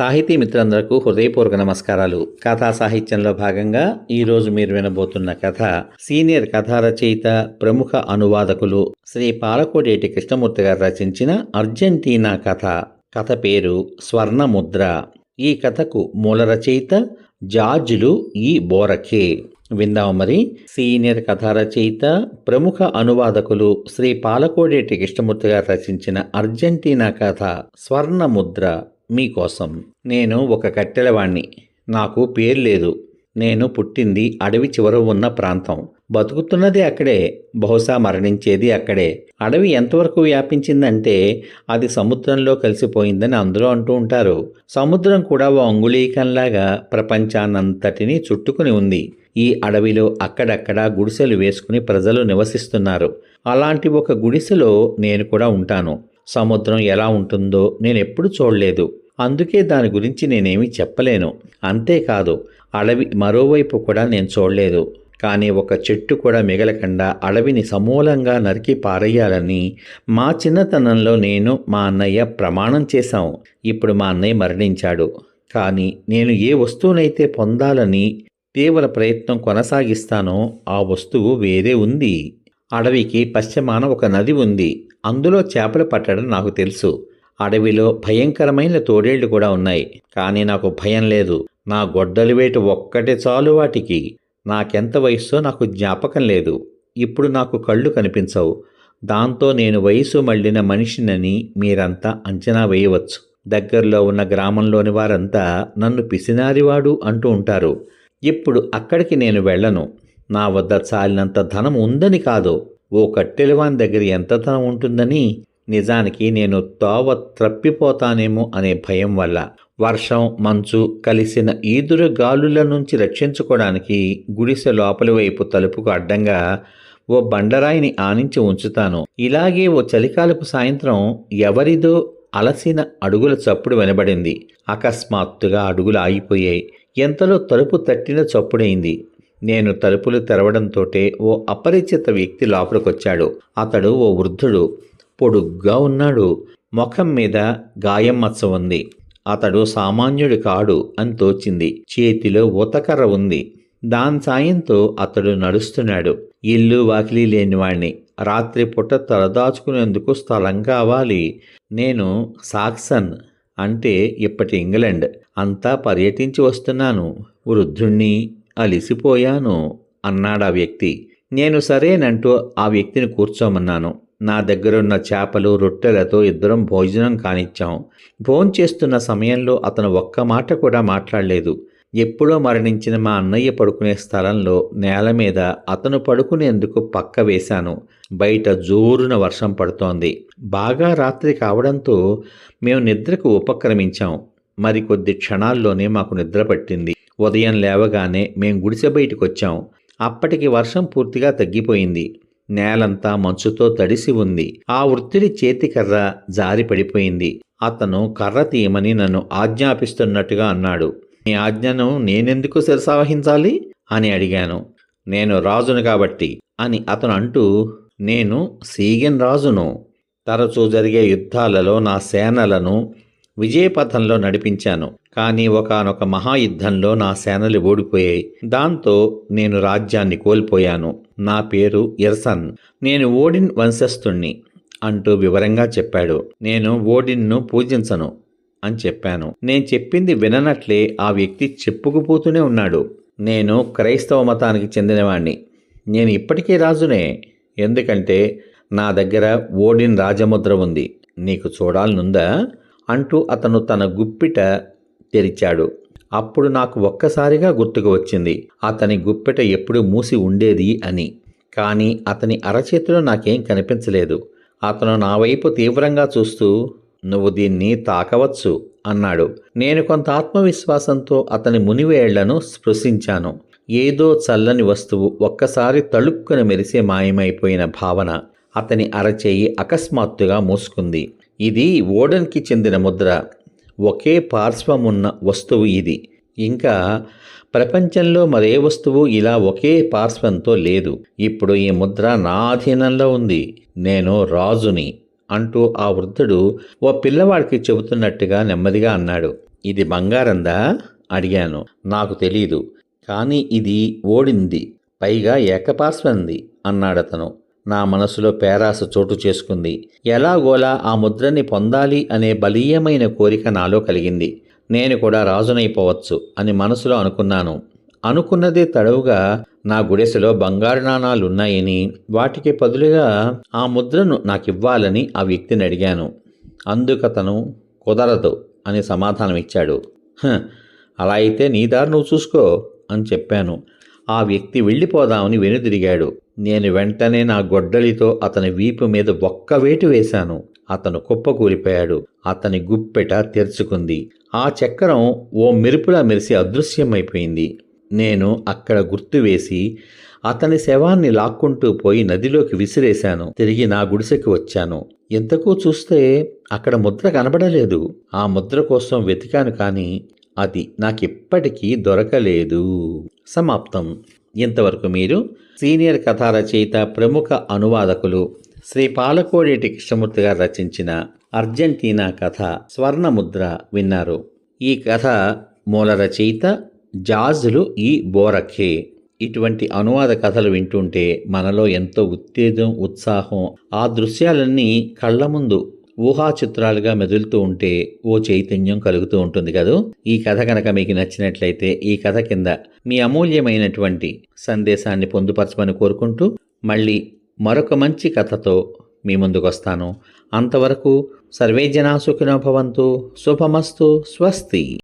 సాహితీ మిత్రులందరకు హృదయపూర్వక నమస్కారాలు. కథా సాహిత్యంలో భాగంగా ఈరోజు మీరు వినబోతున్న కథ సీనియర్ కథా రచయిత ప్రముఖ అనువాదకులు శ్రీ పాలకోడేటి కృష్ణమూర్తి గారు రచించిన అర్జెంటీనా కథ. కథ పేరు స్వర్ణముద్ర. ఈ కథకు మూల రచయిత జార్జులు ఈ బోరకే విందాం మరి. సీనియర్ కథా రచయిత ప్రముఖ అనువాదకులు శ్రీ పాలకోడేటి కృష్ణమూర్తి గారు రచించిన అర్జెంటీనా కథ స్వర్ణముద్ర. మీకోసం. నేను ఒక కట్టెలవాణ్ణి. నాకు పేరు లేదు. నేను పుట్టింది అడవి చివర ఉన్న ప్రాంతం. బతుకుతున్నది అక్కడే. బహుశా మరణించేది అక్కడే. అడవి ఎంతవరకు వ్యాపించిందంటే అది సముద్రంలో కలిసిపోయిందని అందరూ అంటూ ఉంటారు. సముద్రం కూడా ఓ అంగుళీకంలాగా ప్రపంచాన్నంతటినీ చుట్టుకుని ఉంది. ఈ అడవిలో అక్కడక్కడ గుడిసెలు వేసుకుని ప్రజలు నివసిస్తున్నారు. అలాంటి ఒక గుడిసెలో నేను కూడా ఉంటాను. సముద్రం ఎలా ఉంటుందో నేను ఎప్పుడు చూడలేదు. అందుకే దాని గురించి నేనేమీ చెప్పలేను. అంతేకాదు అడవి మరోవైపు కూడా నేను చూడలేదు. కానీ ఒక చెట్టు కూడా మిగలకుండా అడవిని సమూలంగా నరికి పారేయాలని మా చిన్నతనంలో నేను మా అన్నయ్య ప్రమాణం చేశాం. ఇప్పుడు మా అన్నయ్య మరణించాడు. కానీ నేను ఏ వస్తువునైతే పొందాలని తీవ్ర ప్రయత్నం కొనసాగిస్తానో ఆ వస్తువు వేరే ఉంది. అడవికి పశ్చిమాన ఒక నది ఉంది. అందులో చేపలు పట్టడం నాకు తెలుసు. అడవిలో భయంకరమైన తోడేళ్ళు కూడా ఉన్నాయి. కానీ నాకు భయం లేదు. నా గొడ్డలి వేటు ఒక్కటే చాలు వాటికి. నాకెంత వయస్సో నాకు జ్ఞాపకం లేదు. ఇప్పుడు నాకు కళ్ళు కనిపించవు. దాంతో నేను వయసు మళ్ళిన మనిషినని మీరంతా అంచనా వేయవచ్చు. దగ్గరలో ఉన్న గ్రామంలోని వారంతా నన్ను పిసినారివాడు అంటూ ఉంటారు. ఇప్పుడు అక్కడికి నేను వెళ్ళను. నా వద్ద చాలినంత ధనం ఉందని కాదు. ఓ కట్టెలివాన్ దగ్గర ఎంత ధనం ఉంటుందని నిజానికి నేను తోవ త్రప్పిపోతానేమో అనే భయం వల్ల. వర్షం మంచు కలిసిన ఈదురు గాలుల నుంచి రక్షించుకోవడానికి గుడిసె లోపలి వైపు తలుపుకు అడ్డంగా ఓ బండరాయిని ఆనించి ఉంచుతాను. ఇలాగే ఓ చలికాలపు సాయంత్రం ఎవరిదో అలసిన అడుగుల చప్పుడు వినబడింది. అకస్మాత్తుగా అడుగులు ఆగిపోయాయి. ఎంతలో తలుపు తట్టిన చప్పుడైంది. నేను తలుపులు తెరవడంతోటే ఓ అపరిచిత వ్యక్తి లోపలికొచ్చాడు. అతడు ఓ వృద్ధుడు పొడుగ్గా ఉన్నాడు ముఖం మీద గాయం మచ్చ ఉంది. అతడు సామాన్యుడు కాడు అని తోచింది. చేతిలో ఊతకర్ర ఉంది. దాని సాయంతో అతడు నడుస్తున్నాడు. ఇల్లు వాకిలి లేనివాణ్ణి రాత్రిపూట తలదాచుకునేందుకు స్థలం కావాలి. నేను సాక్సన్ అంటే ఇప్పటి ఇంగ్లండ్. అంతా పర్యటించి వస్తున్నాను. వృద్ధుణ్ణి అలిసిపోయాను అన్నాడు ఆ వ్యక్తి. నేను సరేనంటూ ఆ వ్యక్తిని కూర్చోమన్నాను. నా దగ్గరున్న చేపలు రొట్టెలతో ఇద్దరం భోజనం కానిచ్చాం. భోంచేస్తున్న సమయంలో అతను ఒక్క మాట కూడా మాట్లాడలేదు. ఎప్పుడో మరణించిన మా అన్నయ్య పడుకునే స్థలంలో నేల మీద అతను పడుకునేందుకు పక్క వేశాను. బయట జోరున వర్షం పడుతోంది. బాగా రాత్రి కావడంతో మేము నిద్రకు ఉపక్రమించాం. మరికొద్ది క్షణాల్లోనే మాకు నిద్ర పట్టింది. ఉదయం లేవగానే మేం గుడిసె బయటకు వచ్చాం అప్పటికి వర్షం పూర్తిగా తగ్గిపోయింది. నేలంతా మంచుతో తడిసి ఉంది. ఆ వృత్తిడి చేతి కర్ర జారి పడిపోయింది. అతను కర్ర తీయమని నన్ను ఆజ్ఞాపిస్తున్నట్టుగా అన్నాడు. మీ ఆజ్ఞను నేనెందుకు శిరసావహించాలి అని అడిగాను. నేను రాజును కాబట్టి అని అతను అంటూ నేను సీగన్ రాజును. తరచూ జరిగే యుద్ధాలలో నా సేనలను విజయపథంలో నడిపించాను. కానీ ఒకనొక మహాయుద్ధంలో నా సేనలు ఓడిపోయాయి. దాంతో నేను రాజ్యాన్ని కోల్పోయాను. నా పేరు ఎర్సన్. నేను ఓడిన్ వంశస్థుణ్ణి అంటూ వివరంగా చెప్పాడు. నేను ఓడిన్ను పూజించను అని చెప్పాను. నేను చెప్పింది విననట్లే ఆ వ్యక్తి చెప్పుకుపోతూనే ఉన్నాడు. నేను క్రైస్తవ మతానికి చెందినవాణ్ణి. నేను ఇప్పటికీ రాజునే. ఎందుకంటే నా దగ్గర ఓడిన్ రాజముద్ర ఉంది. నీకు చూడాలనుందా? అంటూ అతను తన గుప్పిట తెరిచాడు. అప్పుడు నాకు ఒక్కసారిగా గుర్తుకు వచ్చింది అతని గుప్పెట ఎప్పుడు మూసి ఉండేది అని. కానీ అతని అరచేతిలో నాకేం కనిపించలేదు. అతను నా వైపు తీవ్రంగా చూస్తూ నువ్వు దీన్ని తాకవచ్చు అన్నాడు. నేను కొంత ఆత్మవిశ్వాసంతో అతని మునివేళ్ళను స్పృశించాను. ఏదో చల్లని వస్తువు ఒక్కసారి తళుక్కున మెరిసే మాయమైపోయిన భావన అతని అరచేయి అకస్మాత్తుగా మూసుకుంది. ఇది ఓడన్కి చెందిన ముద్ర. ఒకే పార్శ్వమున్న వస్తువు ఇది. ఇంకా ప్రపంచంలో మరే వస్తువు ఇలా ఒకే పార్శ్వంతో లేదు. ఇప్పుడు ఈ ముద్ర నా అధీనంలో ఉంది. నేను రాజుని అంటూ ఆ వృద్ధుడు ఓ పిల్లవాడికి చెబుతున్నట్టుగా నెమ్మదిగా అన్నాడు. ఇది బంగారందా? అడిగాను. నాకు తెలీదు. కానీ ఇది ఓడింది. పైగా ఏకపార్శ్వంది అన్నాడతను. నా మనసులో పేరాస చోటు చేసుకుంది. ఎలాగోలా ఆ ముద్రని పొందాలి అనే బలీయమైన కోరిక నాలో కలిగింది. నేను కూడా రాజునైపోవచ్చు అని మనసులో అనుకున్నాను. అనుకున్నదే తడవుగా నా గుడిసెలో బంగారు నాణాలున్నాయని వాటికి బదులుగా ఆ ముద్రను నాకివ్వాలని ఆ వ్యక్తిని అడిగాను. అందుకతను కుదరదు అని సమాధానం ఇచ్చాడు అలా అయితే నీ దారి నువ్వు చూసుకో అని చెప్పాను. ఆ వ్యక్తి వెళ్ళిపోదామని వెనుదిరిగాడు. నేను వెంటనే నా గొడ్డలితో అతని వీపు మీద ఒక్క వేటు వేశాను. అతను కుప్పకూలిపోయాడు. అతని గుప్పెట తెరుచుకుంది. ఆ చక్రం ఓ మెరుపులా మెరిసి అదృశ్యమైపోయింది. నేను అక్కడ గుర్తు వేసి అతని శవాన్ని లాక్కుంటూ పోయి నదిలోకి విసిరేశాను. తిరిగి నా గుడిసెకి వచ్చాను. ఎంతకు చూస్తే అక్కడ ముద్ర కనబడలేదు. ఆ ముద్ర కోసం వెతికాను కానీ అది నాకిప్పటికీ దొరకలేదు. సమాప్తం. ఇంతవరకు మీరు సీనియర్ కథా రచయిత ప్రముఖ అనువాదకులు శ్రీ పాలకోడేటి కృష్ణమూర్తి గారు రచించిన అర్జెంటీనా కథ స్వర్ణముద్ర విన్నారు. ఈ కథ మూల రచయిత జాజులు ఈ బోరఖే. ఇటువంటి అనువాద కథలు వింటుంటే మనలో ఎంతో ఉత్తేజం ఉత్సాహం ఆ దృశ్యాలన్నీ కళ్ళ ముందు ఊహా చిత్రాలుగా మెదులుతూ ఉంటే ఓ చైతన్యం కలుగుతూ ఉంటుంది కదూ? ఈ కథ కనుక మీకు నచ్చినట్లయితే ఈ కథ కింద మీ అమూల్యమైనటువంటి సందేశాన్ని పొందుపరచమని కోరుకుంటూ మళ్ళీ మరొక మంచి కథతో మీ ముందుకు వస్తాను అంతవరకు సర్వే జనా సుఖినోభవంతు శుభమస్తు. స్వస్తి.